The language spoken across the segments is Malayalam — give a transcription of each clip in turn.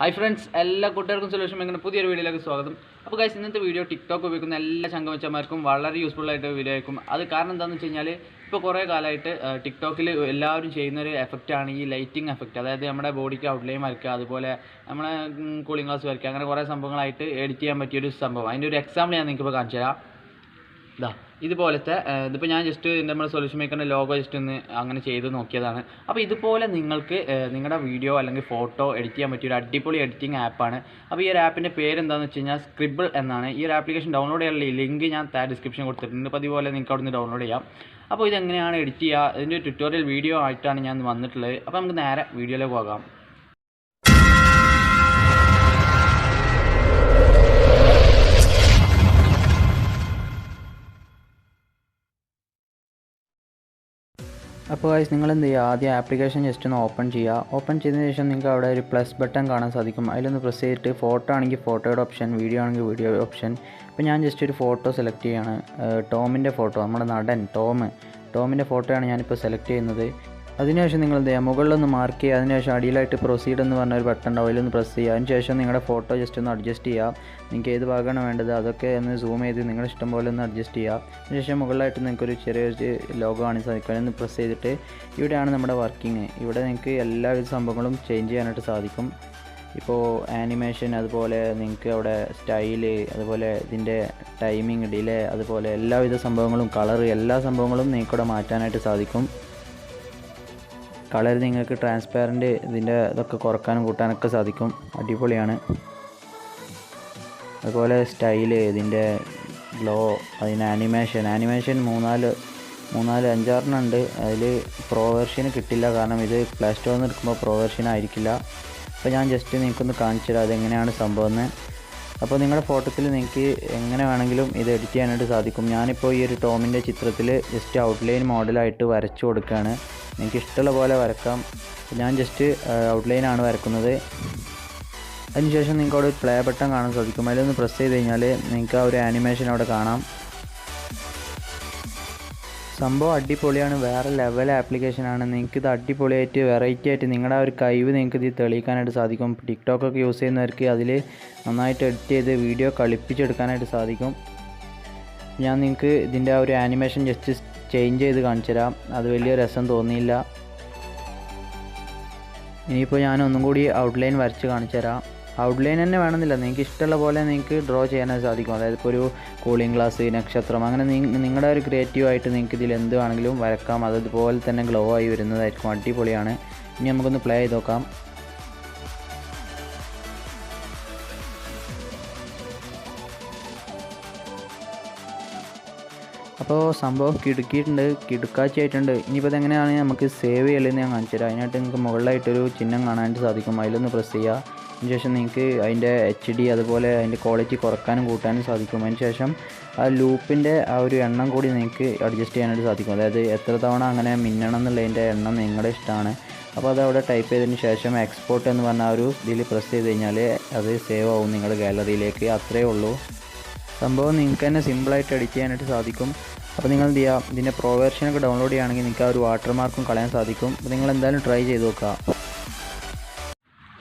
ഹായ് ഫ്രണ്ട്സ് എല്ലാ കൂട്ടുകാർക്കും സൊല്യൂഷൻ എങ്ങനെ പുതിയൊരു വീഡിയോയിലേക്ക് സ്വാഗതം. അപ്പോൾ ഗൈസ് ഇന്നത്തെ വീഡിയോ ടിക്ടോക്ക് ഉപയോഗിക്കുന്ന എല്ലാ ചങ്കവച്ചന്മാർക്കും വളരെ യൂസ്ഫുൾ ആയിട്ട് വീഡിയോ ആയിരിക്കും. അത് കാരണം എന്താണെന്ന് വെച്ച് കഴിഞ്ഞാൽ ഇപ്പോൾ കുറേ കാലമായിട്ട് ടിക്ടോക്കിൽ എല്ലാവരും ചെയ്യുന്ന ഒരു എഫക്റ്റാണ് ഈ ലൈറ്റിംഗ് എഫക്റ്റ് അതായത് നമ്മുടെ ബോഡിക്ക് ഔട്ട്ലൈൻ വരയ്ക്കുക അതുപോലെ നമ്മളെ കൂളിംഗ് ഗ്ലാസ് വരയ്ക്കുക. അങ്ങനെ കുറേ സംഭവങ്ങളായിട്ട് എഡിറ്റ് ചെയ്യാൻ പറ്റിയൊരു സംഭവം. അതിന്റെ ഒരു എക്സാമ്പിൾ ഞാൻ നിങ്ങൾക്ക് ഇപ്പോൾ കാണിച്ചു തരാം ഇതാ ഇതുപോലത്തെ ഇതിപ്പോൾ ഞാൻ ജസ്റ്റ് നമ്മുടെ സൊല്യൂഷൻ മേക്കറിന്റെ ലോഗോ ജസ്റ്റ് ഒന്ന് അങ്ങനെ ചെയ്ത് നോക്കിയതാണ്. അപ്പോൾ ഇതുപോലെ നിങ്ങൾക്ക് നിങ്ങളുടെ വീഡിയോ അല്ലെങ്കിൽ ഫോട്ടോ എഡിറ്റ് ചെയ്യാൻ പറ്റിയ ഒരു അടിപൊളി എഡിറ്റിംഗ് ആപ്പാണ് അപ്പോൾ ഈ ഒരു ആപ്പിന്റെ പേര് എന്താണെന്ന് വെച്ച് കഴിഞ്ഞാൽ സ്ക്രിബിൾ എന്നാണ്. ഈ ഒരു ആപ്ലിക്കേഷൻ ഡൗൺലോഡ് ചെയ്യാനുള്ള ലിങ്ക് ഞാൻ താഴെ ഡിസ്ക്രിപ്ഷൻ കൊടുത്തിട്ടുണ്ട്. അപ്പോൾ അതുപോലെ നിങ്ങൾക്ക് അവിടെ നിന്ന് ഡൗൺലോഡ് ചെയ്യാം. അപ്പോൾ ഇതെങ്ങനെയാണ് എഡിറ്റ് ചെയ്യുക ഇതിന്റെ ട്യൂട്ടോറിയൽ വീഡിയോ ആയിട്ടാണ് ഞാൻ വന്നിട്ടുള്ളത്. അപ്പോൾ നമുക്ക് നേരെ വീഡിയോയിലേക്ക് പോകാം. അപ്പോൾ ഗൈസ് നിങ്ങൾ എന്ത് ചെയ്യുക ആദ്യം ആപ്ലിക്കേഷൻ ജസ്റ്റ് ഒന്ന് ഓപ്പൺ ചെയ്യുക ഓപ്പൺ ചെയ്തതിന് ശേഷം നിങ്ങൾക്ക് അവിടെ ഒരു പ്ലസ് ബട്ടൺ കാണാൻ സാധിക്കും. അതിലൊന്ന് പ്രസ് ചെയ്തിട്ട് ഫോട്ടോ ആണെങ്കിൽ ഫോട്ടോയുടെ ഓപ്ഷൻ വീഡിയോ ആണെങ്കിൽ വീഡിയോ ഓപ്ഷൻ ഇപ്പോൾ ഞാൻ ജസ്റ്റ് ഒരു ഫോട്ടോ സെലക്ട് ചെയ്യുകയാണ് ടോമിന്റെ ഫോട്ടോ നമ്മുടെ നടൻ ടോം. ടോമിന്റെ ഫോട്ടോയാണ് ഞാനിപ്പോൾ സെലക്ട് ചെയ്യുന്നത്. അതിനുശേഷം നിങ്ങൾ എന്ത് ചെയ്യുക മുകളിലൊന്ന് മാർക്ക് ചെയ്യുക. അതിനുശേഷം അടിയിലായിട്ട് പ്രൊസീഡ് എന്ന് പറഞ്ഞ ഒരു ബട്ടൺ ഉണ്ടാവും. അതിലൊന്ന് പ്രസ് ചെയ്യുക. അതിനുശേഷം നിങ്ങളുടെ ഫോട്ടോ ജസ്റ്റ് ഒന്ന് അഡ്ജസ്റ്റ് ചെയ്യുക. നിങ്ങൾക്ക് ഏത് ഭാഗമാണ് വേണ്ടത് അതൊക്കെ ഒന്ന് സൂം ചെയ്ത് നിങ്ങളുടെ ഇഷ്ടം പോലെ ഒന്ന് അഡ്ജസ്റ്റ് ചെയ്യുക. അതിനുശേഷം മുകളിലായിട്ട് നിങ്ങൾക്കൊരു ചെറിയൊരു ലോഗോ കാണാൻ സാധിക്കും അതിനൊന്ന് പ്രസ് ചെയ്തിട്ട് ഇവിടെയാണ് നമ്മുടെ വർക്കിംഗ് ഇവിടെ നിങ്ങൾക്ക് എല്ലാവിധ സംഭവങ്ങളും ചേഞ്ച് ചെയ്യാനായിട്ട് സാധിക്കും. ഇപ്പോൾ ആനിമേഷൻ അതുപോലെ നിങ്ങൾക്ക് അവിടെ സ്റ്റൈൽ അതുപോലെ ഇതിന്റെ ടൈമിങ് ഡിലേ അതുപോലെ എല്ലാവിധ സംഭവങ്ങളും കളർ എല്ലാ സംഭവങ്ങളും നിങ്ങൾക്ക് ഇവിടെ മാറ്റാനായിട്ട് സാധിക്കും. കളർ നിങ്ങൾക്ക് ട്രാൻസ്പാരന്റ് ഇതിന്റെ ഇതൊക്കെ കുറക്കാനും കൂട്ടാനൊക്കെ സാധിക്കും. അടിപൊളിയാണ്. അതുപോലെ സ്റ്റൈൽ ഇതിന്റെ ഗ്ലോ അതിന് ആനിമേഷൻ ആനിമേഷൻ മൂന്നാൽ മൂന്നാൽ അഞ്ചാറെണ്ണം ഉണ്ട്. അതിൽ പ്രോ വെർഷന് കിട്ടില്ല. കാരണം ഇത് പ്ലേ സ്റ്റോറിൽ നിന്ന് എടുക്കുമ്പോൾ പ്രോ വെർഷൻ ആയിരിക്കില്ല. അപ്പോൾ ഞാൻ ജസ്റ്റ് നിങ്ങൾക്കൊന്ന് കാണിച്ചു തരാം അതെങ്ങനെയാണ് സംഭവം എന്ന് അപ്പോൾ നിങ്ങളുടെ ഫോട്ടോത്തിൽ നിങ്ങൾക്ക് എങ്ങനെ വേണമെങ്കിലും ഇത് എഡിറ്റ് ചെയ്യാനായിട്ട് സാധിക്കും. ഞാനിപ്പോൾ ഈ ഒരു ടോമിന്റെ ചിത്രത്തിൽ ജസ്റ്റ് ഔട്ട്ലൈൻ മോഡലായിട്ട് വരച്ചു കൊടുക്കുകയാണ് നിങ്ങൾക്ക് ഇഷ്ടമുള്ള പോലെ വരക്കാം. ഞാൻ ജസ്റ്റ് ഔട്ട്ലൈനാണ് വരക്കുന്നത്. അതിനുശേഷം നിങ്ങൾക്ക് അവിടെ പ്ലേ ബട്ടൺ കാണാൻ സാധിക്കും. അതിലൊന്ന് പ്രസ് ചെയ്ത് കഴിഞ്ഞാൽ നിങ്ങൾക്ക് ആ ഒരു ആനിമേഷൻ അവിടെ കാണാം. സംഭവം അടിപൊളിയാണ്. വേറെ ലെവൽ ആപ്ലിക്കേഷനാണ് നിങ്ങൾക്ക് ഇത് അടിപൊളിയായിട്ട് വെറൈറ്റി ആയിട്ട് നിങ്ങളുടെ ആ ഒരു കഴിവ് നിങ്ങൾക്ക് ഇത് തെളിയിക്കാനായിട്ട് സാധിക്കും. ടിക്ടോക്കൊക്കെ യൂസ് ചെയ്യുന്നവർക്ക് അതിൽ നന്നായിട്ട് എഡിറ്റ് ചെയ്ത് വീഡിയോ കളിപ്പിച്ചെടുക്കാനായിട്ട് സാധിക്കും. ഞാൻ നിങ്ങൾക്ക് ഇതിന്റെ ആ ഒരു ആനിമേഷൻ ജസ്റ്റ് ചേഞ്ച് ചെയ്ത് കാണിച്ചു തരാം അത് വലിയ രസം തോന്നിയില്ല. ഇനിയിപ്പോൾ ഞാൻ ഒന്നും കൂടി ഔട്ട്ലൈൻ വരച്ച് കാണിച്ചു തരാം ഔട്ട്ലൈൻ തന്നെ വേണമെന്നില്ല. നിങ്ങൾക്ക് ഇഷ്ടമുള്ള പോലെ നിങ്ങൾക്ക് ഡ്രോ ചെയ്യാനായിട്ട് സാധിക്കും. അതായത് ഇപ്പോൾ ഒരു കൂളിംഗ് ഗ്ലാസ് നക്ഷത്രം അങ്ങനെ നിങ്ങളുടെ ഒരു ക്രിയേറ്റീവ് ആയിട്ട് നിങ്ങൾക്ക് ഇതിൽ എന്ത് വേണമെങ്കിലും വരക്കാം. അതുപോലെ തന്നെ ഗ്ലോ ആയി വരുന്നതായിരിക്കും. അടിപൊളിയാണ്. ഇനി നമുക്കൊന്ന് പ്ലേ ചെയ്ത് നോക്കാം. അപ്പോൾ സംഭവം കിടുക്കിയിട്ടുണ്ട് കിടുക്കാച്ചിയായിട്ടുണ്ട്. ഇനിയിപ്പോൾ ഇതെങ്ങനെയാണ് നമുക്ക് സേവ് ചെയ്യലെന്ന് ഞാൻ കാണിച്ചു തരാം അതിനായിട്ട് നിങ്ങൾക്ക് മുകളിലായിട്ടൊരു ചിഹ്നം കാണാനായിട്ട് സാധിക്കും. അതിലൊന്ന് പ്രസ് ചെയ്യുക. അതിന് ശേഷം നിങ്ങൾക്ക് അതിന്റെ എച്ച് ഡി അതുപോലെ അതിന്റെ ക്വാളിറ്റി കുറക്കാനും കൂട്ടാനും സാധിക്കും. അതിന് ശേഷം ആ ലൂപ്പിന്റെ ആ ഒരു എണ്ണം കൂടി നിങ്ങൾക്ക് അഡ്ജസ്റ്റ് ചെയ്യാനായിട്ട് സാധിക്കും. അതായത് എത്ര തവണ അങ്ങനെ മിന്നണം എന്നുള്ളതിന്റെ എണ്ണം നിങ്ങളുടെ ഇഷ്ടമാണ്. അപ്പോൾ അത് അവിടെ ടൈപ്പ് ചെയ്തതിന് ശേഷം എക്സ്പോർട്ട് എന്ന് പറഞ്ഞ ആ ഒരു ഇതിൽ പ്രസ് ചെയ്ത് കഴിഞ്ഞാൽ അത് സേവ് ആവും നിങ്ങളുടെ ഗാലറിയിലേക്ക് അത്രയേ ഉള്ളൂ. സംഭവം നിങ്ങൾക്ക് തന്നെ സിമ്പിളായിട്ട് എഡിറ്റ് ചെയ്യാനായിട്ട് സാധിക്കും. അപ്പോൾ നിങ്ങൾ എന്ത് ചെയ്യുക ഇതിന്റെ പ്രോ വെർഷനൊക്കെ ഡൗൺലോഡ് ചെയ്യുകയാണെങ്കിൽ നിങ്ങൾക്ക് ആ ഒരു വാട്ടർ മാർക്കും കളയാൻ സാധിക്കും. അപ്പോൾ നിങ്ങൾ എന്തായാലും ട്രൈ ചെയ്ത് നോക്കുക.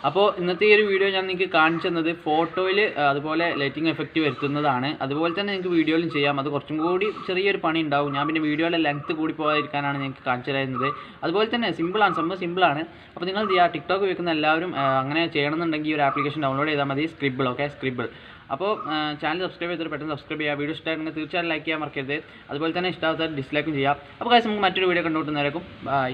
അപ്പോൾ ഇന്നത്തെ ഈ ഒരു വീഡിയോ ഞാൻ നിങ്ങൾക്ക് കാണിച്ചു തന്നത് ഫോട്ടോയിൽ അതുപോലെ ലൈറ്റിംഗ് എഫക്റ്റ് വരുത്തുന്നതാണ്. അതുപോലെ തന്നെ നിങ്ങൾക്ക് വീഡിയോയിലും ചെയ്യാം. അത് കുറച്ചും കൂടി ചെറിയൊരു പണി ഉണ്ടാവും. ഞാൻ പിന്നെ വീഡിയോയുടെ ലെങ്ത്ത് കൂടി പോകാതിരിക്കാനാണ് നിങ്ങൾക്ക് കാണിച്ചു തരുന്നത്. അതുപോലെ തന്നെ സിമ്പിളാണ് സംഭവം സിമ്പിളാണ് അപ്പോൾ നിങ്ങൾ ടിക്ടോക്ക് വെക്കുന്ന എല്ലാവരും അങ്ങനെ ചെയ്യണമെന്നുണ്ടെങ്കിൽ ഈ ഒരു ആപ്ലിക്കേഷൻ ഡൗൺലോഡ് ചെയ്താൽ മതി. സ്ക്രിബിൾ ഓക്കെ സ്ക്രിബിൾ അപ്പോൾ ചാനൽ സബ്സ്ക്രൈബ് ചെയ്തിട്ട് പെട്ടെന്ന് സബ്സ്ക്രൈബ് ചെയ്യുക. വീഡിയോ ഇഷ്ടമായിട്ടുണ്ടെങ്കിൽ തീർച്ചയായും ലൈക്ക് ചെയ്യാൻ മറക്കരുത്. അതുപോലെ തന്നെ ഇഷ്ടമാകാത്ത ഡിസ്ലൈക്കും ചെയ്യാം. അപ്പോൾ കാശ് നമുക്ക് മറ്റൊരു വീഡിയോ കണ്ടുകൊണ്ടുവന്നേക്കും ബൈ